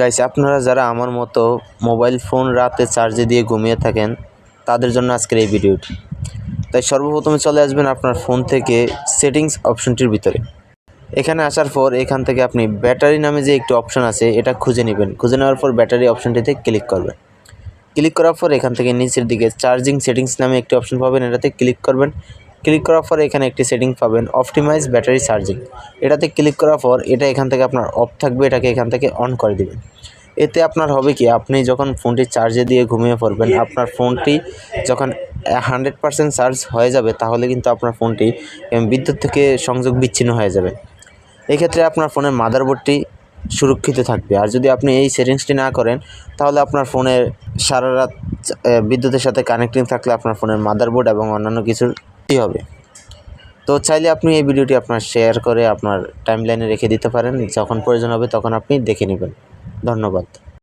Guys আপনারা যারা আমার মতো মোবাইল ফোন রাতে চার্জে দিয়ে ঘুমিয়ে থাকেন, তাদের জন্য আজকের এই ভিডিওটি তাই সর্বপ্রথমে চলে আসবেন আপনার ফোন থেকে সেটিংস অপশনটির ভিতরে। এখানে আসার পর এখান থেকে আপনি ব্যাটারি নামে যে একটি অপশন আছে, এটা খুঁজে নেবেন। খুঁজে নেওয়ার পর ব্যাটারি অপশনটিতে ক্লিক করবেন। ক্লিক করার পর এখান থেকে নিচের দিকে চার্জিং সেটিংস নামে একটি অপশন পাবেন। এটাতে ক্লিক করবেন। ক্লিক করার পর এখানে একটি সেটিং পাবেন, অপটিমাইজ ব্যাটারি চার্জিং। এটাতে ক্লিক করার পর এটা এখান থেকে আপনার অফ থাকবে, এটাকে এখান থেকে অন করে দিবেন। এতে আপনার হবে কি, আপনি যখন ফোনটি চার্জে দিয়ে ঘুমিয়ে পড়বেন, আপনার ফোনটি যখন হান্ড্রেড পারসেন্ট চার্জ হয়ে যাবে, তাহলে কিন্তু আপনার ফোনটি বিদ্যুৎ থেকে সংযোগ বিচ্ছিন্ন হয়ে যাবে। এক্ষেত্রে আপনার ফোনের মাদারবোর্ডটি সুরক্ষিত থাকবে। আর যদি আপনি এই সেটিংসটি না করেন, তাহলে আপনার ফোনের সারা রাত বিদ্যুতের সাথে কানেক্টিং থাকলে আপনার ফোনের মাদারবোর্ড এবং অন্যান্য কিছুর ক্ষতি হবে। তো চাইলে আপনি এই ভিডিওটি আপনার শেয়ার করে আপনার টাইমলাইনে রেখে দিতে পারেন। যখন প্রয়োজন হবে তখন আপনি দেখে নেবেন। ধন্যবাদ।